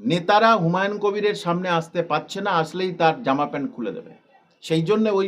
নেতারা হুমায়ুন কবিরের সামনে আসতে পারছে না, আসলেই তার জামা প্যান্ট খুলে দেবে। সেই জন্য ওই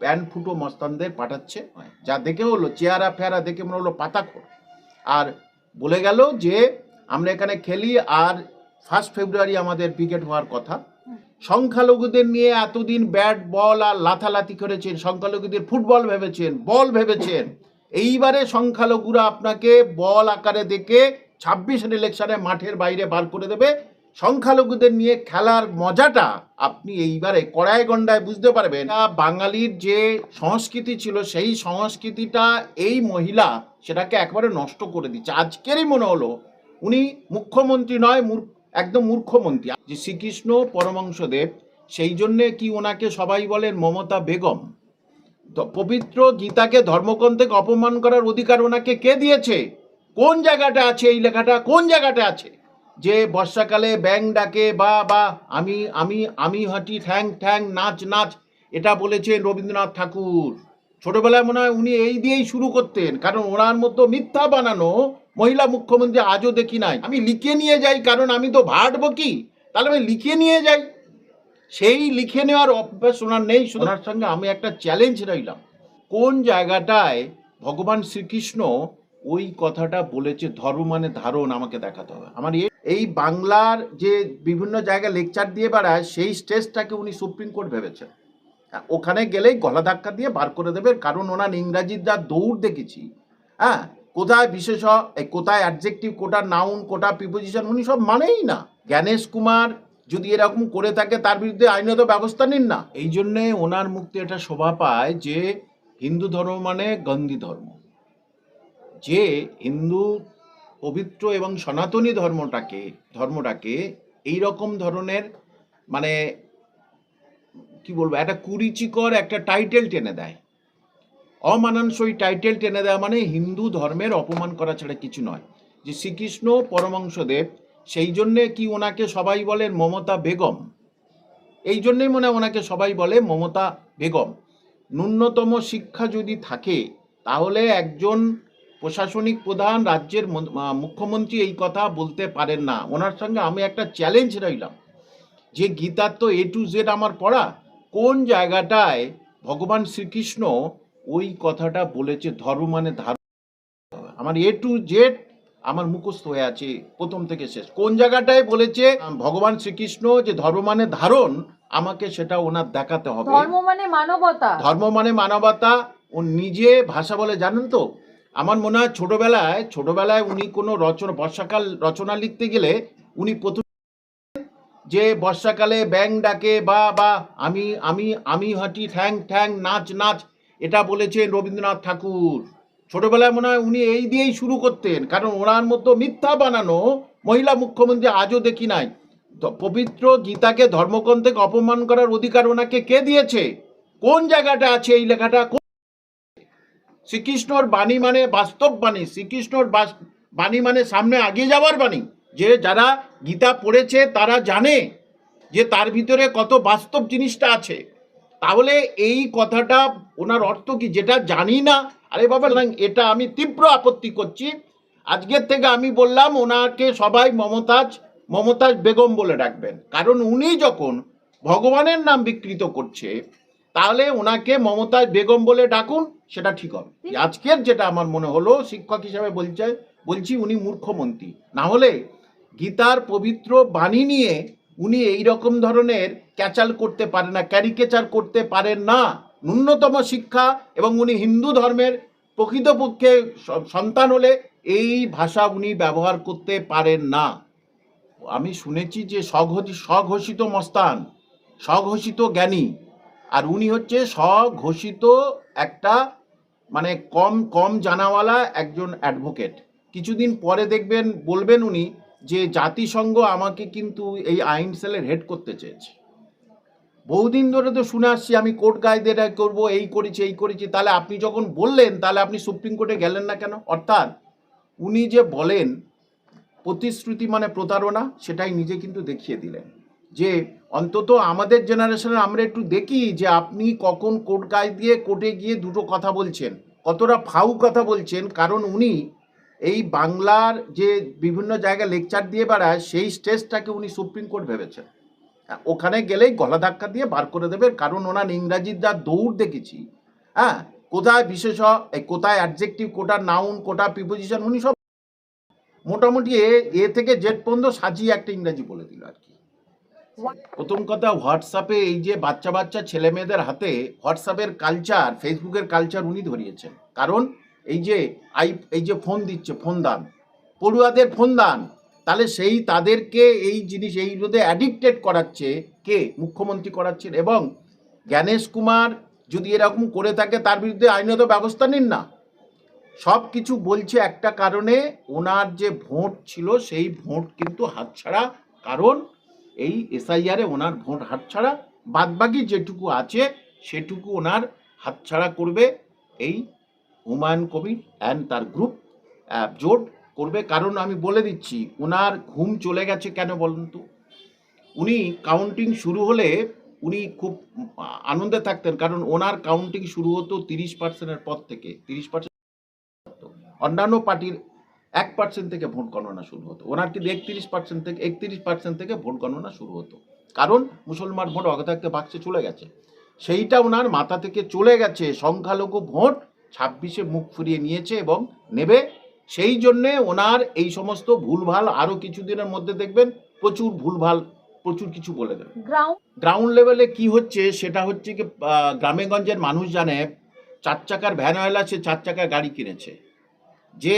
প্যান্ট, ফুটো, মস্তানদের পাঠাচ্ছে। যা দেখে হলো, চেহারা ফেয়ারা দেখে মনে হলো পাতাখোর। আর বলে গেল যে, আমরা এখানে খেলি আর ফার্স্ট ফেব্রুয়ারি আমাদের ক্রিকেট হওয়ার কথা। সংখ্যালঘুদের নিয়ে এতদিন ব্যাট, বল আর লাথালাথি করেছেন, সংখ্যালঘুদের ফুটবল ভেবেছেন, বল ভেবেছেন। এইবারে সংখ্যালঘুরা আপনাকে বল আকারে দেখে ছাব্বিশের ইলেকশনে মাঠের বাইরে বার করে দেবে। সংখ্যালঘুদের নিয়ে খেলার মজাটা আপনি এইবারে কড়াই গন্ডায় বুঝতে পারবেন। বাঙালির যে সংস্কৃতি ছিল, সেই সংস্কৃতিটা এই মহিলা সেটাকে একবারে নষ্ট করে দিচ্ছে। আজকেরই মনে হলো উনি মুখ্যমন্ত্রী নয় একদম মূর্খমন্ত্রী। যে শ্রীকৃষ্ণ পরমাংশদেব সেই জন্যে কি ওনাকে সবাই বলেন মমতা বেগম? তো পবিত্র গীতাকে ধর্মগ্রন্থ থেকে অপমান করার অধিকার ওনাকে কে দিয়েছে? কোন জায়গাটা আছে এই লেখাটা? কোন জায়গাটা আছে? যে বর্ষাকালে ব্যাং ডাকে বা বা আমি আমি আমি হাঁটি ঠ্যাং ঠ্যাং নাচ নাচ এটা বলেছেন রবীন্দ্রনাথ ঠাকুর। ছোটবেলায় মনে হয় উনি এই দিয়েই শুরু করতেন কারণ ওনার মতো মিথ্যা বানানো মহিলা মুখ্যমন্ত্রী আজও দেখি নাই। আমি লিখে নিয়ে যাই কারণ আমি তো ভাটবো কি? তাহলে আমি লিখে নিয়ে যাই। সেই লিখে নেওয়ার অভ্যাস ওনার নেই ওনার সঙ্গে আমি একটা চ্যালেঞ্জ রইলাম। কোন জায়গাটায় ভগবান শ্রীকৃষ্ণ ওই কথাটা বলেছে ধর্ম মানে ধারণ আমাকে দেখাতে হবে। আমার এই বাংলার যে বিভিন্ন জায়গায় লেকচার দিয়ে বেড়ায় সেই স্টেজটাকে উনি সুপ্রিম কোর্ট ভেবেছেন। হ্যাঁ, ওখানে গেলেই গলা ধাক্কা দিয়ে বার করে দেবে কারণ ওনার ইংরাজির যা দৌড় দেখেছি। হ্যাঁ কোথায় বিশেষ কোথায় অ্যাডজেক্টিভ কোটা নাউন কোটা প্রিপোজিশন উনি সব মানেই না। জ্ঞানেশ কুমার যদি এরকম করে থাকে তার বিরুদ্ধে আইনত ব্যবস্থা নিন না। এই জন্যে ওনার মুক্তি এটা শোভা পায় যে হিন্দু ধর্ম মানে গন্ধি ধর্ম। যে হিন্দু পবিত্র এবং সনাতনী ধর্মটাকে ধর্মটাকে এই রকম ধরনের মানে কি বলব, একটা কুরিচিকর একটা টাইটেল টেনে দেয়। অমানানসই টাইটেল টেনে দেওয়া মানে হিন্দু ধর্মের অপমান করা ছাড়া কিছু নয়। যে শ্রীকৃষ্ণ পরমাংশদেব সেই জন্যে কি ওনাকে সবাই বলেন মমতা বেগম? এই জন্যই মনে ওনাকে সবাই বলে মমতা বেগম। ন্যূনতম শিক্ষা যদি থাকে, তাহলে একজন প্রশাসনিক প্রধান রাজ্যের মুখ্যমন্ত্রী এই কথা বলতে পারেন না। ওনার সঙ্গে আমি একটা চ্যালেঞ্জ রইলাম। যে গীতার তো এ টু জেড আমার পড়া কোন জায়গাটায় ভগবান শ্রীকৃষ্ণ ওই কথাটা বলেছে ধর্ম মানে ধারণ আমার এ টু জেড আমার মুখস্থ হয়ে আছে প্রথম থেকে শেষ। কোন জায়গাটায় বলেছে ভগবান শ্রীকৃষ্ণ যে ধর্ম মানে ধারণ আমাকে সেটা ওনার দেখাতে হবে। ধর্ম মানে মানবতা। ধর্ম মানে মানবতা ও নিজে ভাষা বলে জানেন তো? আমার মনে হয় ছোটবেলায় ছোটবেলায় উনি কোনো রচনা, বর্ষাকাল রচনা লিখতে গেলে উনি প্রথম যে বর্ষাকালে ব্যাং ডাকে, বা বা, আমি আমি আমি হাঁটি, ঠ্যাং ঠ্যাং, নাচ নাচ। এটা বলেছেন রবীন্দ্রনাথ ঠাকুর। ছোটবেলায় মনে হয় উনি এই দিয়েই শুরু করতেন, কারণ ওনার মতো মিথ্যা বানানো মহিলা মুখ্যমন্ত্রী আজও দেখি নাই। পবিত্র গীতাকে ধর্মগ্রন্থ থেকে অপমান করার অধিকার ওনাকে কে দিয়েছে? কোন জায়গাটা আছে এই লেখাটা? শ্রীকৃষ্ণর বাণী মানে বাস্তব বাণী, শ্রীকৃষ্ণর বাণী মানে সামনে আগিয়ে যাওয়ার বাণী। যে যারা গীতা পড়েছে তারা জানে যে তার ভিতরে কত বাস্তব জিনিসটা আছে। তাহলে এই কথাটা ওনার অর্থ কি? যেটা জানি না, আরে বাবা এটা আমি তীব্র আপত্তি করছি। আজকের থেকে আমি বললাম, ওনাকে সবাই মমতাজ মমতাজ বেগম বলে ডাকবেন। কারণ উনি যখন ভগবানের নাম বিকৃত করছে, তাহলে ওনাকে মমতাজ বেগম বলে ডাকুন। সেটা ঠিক হবে। আজকের যেটা আমার মনে হলো শিক্ষক হিসাবে বলছে বলছি উনি মূর্খমন্ত্রী না হলে গীতার পবিত্র বাণী নিয়ে উনি এই রকম ধরনের ক্যাচাল করতে পারেন না ক্যারিকেচার করতে পারেন না। ন্যূনতম শিক্ষা এবং উনি হিন্দু ধর্মের প্রকৃতপক্ষে সন্তান হলে এই ভাষা উনি ব্যবহার করতে পারেন না। আমি শুনেছি যে স্বঘোষিত স্বঘোষিত মস্তান স্বঘোষিত জ্ঞানী আর উনি হচ্ছে স্বঘোষিত একটা মানে কম কম জানাওয়ালা একজন অ্যাডভোকেট কিছুদিন পরে দেখবেন, বলবেন উনি যে জাতিসংঘ আমাকে কিন্তু এই আইন সেলের হেড করতে চেয়েছে। বহুদিন ধরে তো শুনে আসছি, আমি কোর্ট গাইদের করব, এই করেছি এই করেছি। তাহলে আপনি যখন বললেন, তাহলে আপনি সুপ্রিম কোর্টে গেলেন না কেন? অর্থাৎ উনি যে বলেন, প্রতিশ্রুতি মানে প্রতারণা, সেটাই নিজে কিন্তু দেখিয়ে দিলেন। যে অন্তত আমাদের জেনারেশনে আমরা একটু দেখি যে আপনি কখন কোর্ট গায়ে দিয়ে কোর্টে গিয়ে দুটো কথা বলছেন। কতটা ফাউ কথা বলছেন। কারণ উনি এই বাংলার যে বিভিন্ন জায়গায় লেকচার দিয়ে বেড়ায় সেই স্টেজটাকে উনি সুপ্রিম কোর্ট ভেবেছেন। হ্যাঁ, ওখানে গেলেই গলা ধাক্কা দিয়ে বার করে দেবেন। কারণ ওনার ইংরাজির যা দৌড় দেখেছি হ্যাঁ কোথায় বিশেষ কোথায় অ্যাডজেক্টিভ কোটা নাউন কোটা প্রিপোজিশন উনি সব মোটামুটি এ থেকে জেড পর্যন্ত সাজিয়ে একটা ইংরাজি বলে দিল আর কি। প্রথম কথা হোয়াটসঅ্যাপে এই যে বাচ্চা বাচ্চা ছেলে মেয়েদের হাতে হোয়াটসঅ্যাপের কালচার ফেসবুকের কালচার উনি ধরিয়েছেন। কারণ এই যে আই, এই যে ফোন দিচ্ছে ফোন দান। পড়ুয়াদের ফোন দান। তাহলে সেই তাদেরকে এই জিনিস, এই রোধে অ্যাডিক্টেড করাচ্ছে কে? মুখ্যমন্ত্রী করাচ্ছেন। এবং জ্ঞানেশ কুমার যদি এরকম করে থাকে, তার বিরুদ্ধে আইনত ব্যবস্থা নিন না। সব কিছু বলছে একটা কারণে, ওনার যে ভোট ছিল, সেই ভোট কিন্তু হাতছাড়া। কারণ এই এসআইআরে ওনার ভোট হাতছাড়া, বাদবাকি যেটুকু আছে সেটুকু ওনার হাতছাড়া করবে এই হুমায়ুন কবির অ্যান্ড তার গ্রুপ জোট করবে। কারণ আমি বলে দিচ্ছি, ওনার ঘুম চলে গেছে কেন বলুন তো? উনি কাউন্টিং শুরু হলে উনি খুব আনন্দে থাকতেন, কারণ ওনার কাউন্টিং শুরু হতো তিরিশ পার্সেন্টের পর থেকে, তিরিশ পার্সেন্ট অন্যান্য পার্টির এক পার্সেন্ট থেকে ভোট গণনা শুরু হতো। ওনার কিন্তু একত্রিশ পার্সেন্ট থেকে একত্রিশ পার্সেন্ট থেকে ভোট গণনা শুরু হতো। কারণ মুসলমান ভোট অগা থাকতে বাক্সে চলে গেছে। সেইটা ওনার মাথা থেকে চলে গেছে। সংখ্যালঘু ভোট ছাব্বিশে মুখ ফুরিয়ে নিয়েছে এবং নেবে। সেই জন্যে ওনার এই সমস্ত ভুলভাল আরও কিছুদিনের মধ্যে দেখবেন প্রচুর ভুলভাল প্রচুর কিছু বলে দেবে গ্রাউন্ড গ্রাউন্ড লেভেলে কি হচ্ছে সেটা হচ্ছে কি গ্রামেগঞ্জের মানুষ জানে চার চাকার ভ্যান ভ্যানওয়ালা সে চার চাকার গাড়ি কিনেছে। যে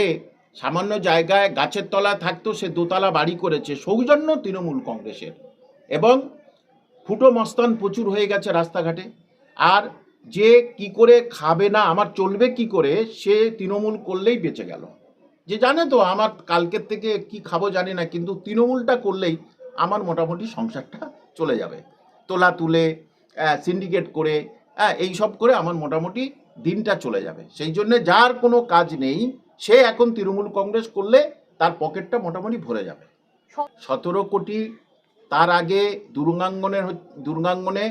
সামান্য জায়গায় গাছের তলায় থাকতো সে দোতলা বাড়ি করেছে। সৌজন্য তৃণমূল কংগ্রেসের। এবং ফুটো মস্তান প্রচুর হয়ে গেছে রাস্তাঘাটে। আর যে কি করে খাবে না, আমার চলবে কি করে, সে তৃণমূল করলেই বেঁচে গেল। যে জানে তো আমার কালকের থেকে কি খাব জানি না, কিন্তু তৃণমূলটা করলেই আমার মোটামুটি সংসারটা চলে যাবে। তোলা তুলে সিন্ডিকেট করে হ্যাঁ এই সব করে আমার মোটামুটি দিনটা চলে যাবে। সেই জন্যে যার কোনো কাজ নেই সে এখন তৃণমূল কংগ্রেস করলে তার পকেটটা মোটামুটি ভরে যাবে। সতেরো কোটি তার আগে দুর্গাঙ্গনের দুর্গাঙ্গনে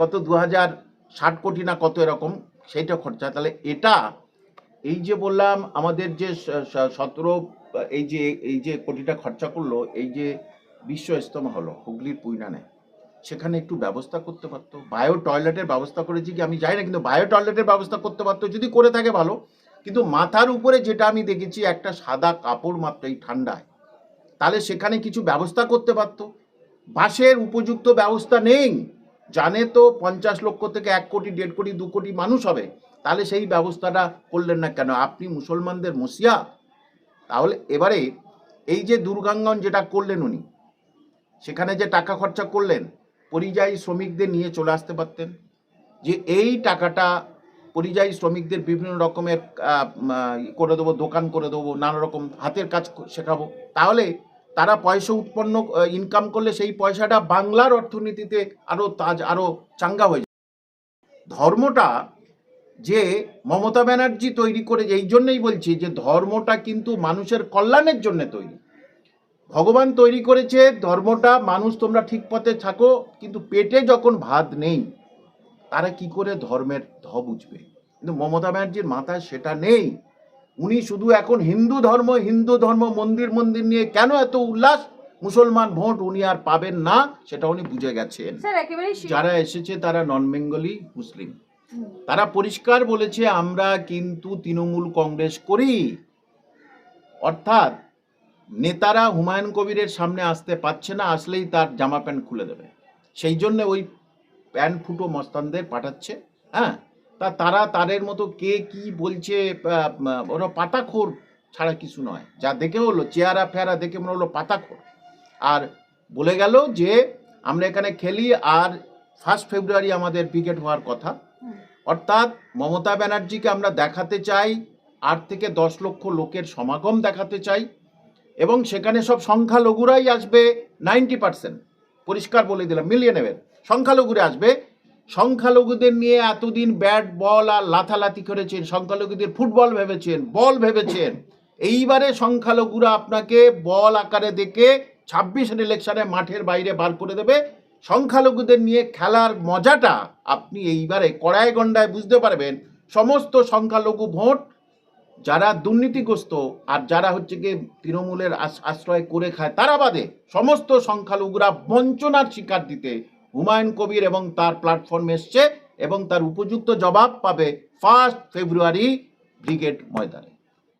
কত দু হাজার ষাট কোটি না কত এরকম, সেইটা খরচা। তাহলে এটা, এই যে বললাম আমাদের যে সতেরো, এই যে এই যে কোটিটা খরচা করল, এই যে বিশ্ব ইস্তমা হলো, হুগলির পুইনানে, সেখানে একটু ব্যবস্থা করতে পারতো। বায়ো টয়লেটের ব্যবস্থা করেছি কি আমি জানি না, কিন্তু বায়ো টয়লেটের ব্যবস্থা করতে পারতো, যদি করে থাকে ভালো। কিন্তু মাথার উপরে যেটা আমি দেখেছি, একটা সাদা কাপড় মাত্র এই ঠান্ডায়। তাহলে সেখানে কিছু ব্যবস্থা করতে পারতো। বাসের উপযুক্ত ব্যবস্থা নেই। জানে তো পঞ্চাশ লক্ষ থেকে এক কোটি, দেড় কোটি, দু কোটি মানুষ হবে। তাহলে সেই ব্যবস্থাটা করলেন না কেন? আপনি মুসলমানদের মসিয়া? তাহলে এবারে এই যে দুর্গাঙ্গন যেটা করলেন উনি, সেখানে যে টাকা খরচা করলেন, পরিযায়ী শ্রমিকদের নিয়ে চলে আসতে পারতেন। যে এই টাকাটা পরিযায়ী শ্রমিকদের বিভিন্ন রকমের করে দেবো, দোকান করে দেবো, নানা রকম হাতের কাজ শেখাবো। তাহলে তারা পয়সা উৎপন্ন ইনকাম করলে সেই পয়সাটা বাংলার অর্থনীতিতে আরও তাজ আরও চাঙ্গা হয়ে যাবে। ধর্মটা যে মমতা ব্যানার্জি তৈরি করে, এই জন্যই বলছি যে ধর্মটা কিন্তু মানুষের কল্যাণের জন্য তৈরি। ভগবান তৈরি করেছে, ধর্মটা মানুষ তোমরা ঠিক পথে থাকো, কিন্তু পেটে যখন ভাত নেই, তারা কি করে ধর্মের ধ বুঝবে। কিন্তু মমতা ব্যানার্জির মাথায় সেটা নেই। উনি শুধু এখন হিন্দু ধর্ম হিন্দু ধর্ম মন্দির মন্দির নিয়ে কেন এত উল্লাস? মুসলমান ভোট উনি আর পাবেন না সেটা উনি বুঝে গেছেন। যারা এসেছে তারা নন বেঙ্গলি মুসলিম তারা পরিষ্কার বলেছে আমরা কিন্তু তৃণমূল কংগ্রেস করি। অর্থাৎ নেতারা হুমায়ুন কবিরের সামনে আসতে পারছে না আসলেই তার জামা প্যান্ট খুলে দেবে। সেই জন্য ওই প্যান্ট ফুটো মস্তানদের পাঠাচ্ছে হ্যাঁ? তা তারা তাদের মতো কে কি বলছে ওরা পাতাখোর ছাড়া কিছু নয়। যা দেখে হলো চেহারা ফেরা দেখে মনে হলো পাতাখোর। আর বলে গেল যে আমরা এখানে খেলি আর ফার্স্ট ফেব্রুয়ারি আমাদের ক্রিকেট হওয়ার কথা। অর্থাৎ মমতা ব্যানার্জিকে আমরা দেখাতে চাই আট থেকে দশ লক্ষ লোকের সমাগম দেখাতে চাই এবং সেখানে সব সংখ্যালঘুরাই আসবে নাইনটি পার্সেন্ট। পরিষ্কার বলে দিলাম মিলিয়ে নেবেন। সংখ্যালঘুরে আসবে সংখ্যালঘুদের নিয়ে এতদিন ব্যাট, বল আর লাথালাথি করেছেন, সংখ্যালঘুদের ফুটবল ভেবেছেন, বল ভেবেছেন। এইবারে সংখ্যালঘুরা আপনাকে বল আকারে দেখে ছাব্বিশের ইলেকশনে মাঠের বাইরে বার করে দেবে। সংখ্যালঘুদের নিয়ে খেলার মজাটা আপনি এইবারে কড়াই গন্ডায় বুঝতে পারবেন। সমস্ত সংখ্যালঘু ভোট যারা দুর্নীতিগ্রস্ত আর যারা হচ্ছে গিয়ে তৃণমূলের আশ- আশ্রয় করে খায়, তারা বাদে সমস্ত সংখ্যালঘুরা বঞ্চনার শিকার দিতে হুমায়ুন কবির এবং তার প্ল্যাটফর্ম এসছে এবং তার উপযুক্ত জবাব পাবে ফার্স্ট ফেব্রুয়ারি ব্রিগেড ময়দানে।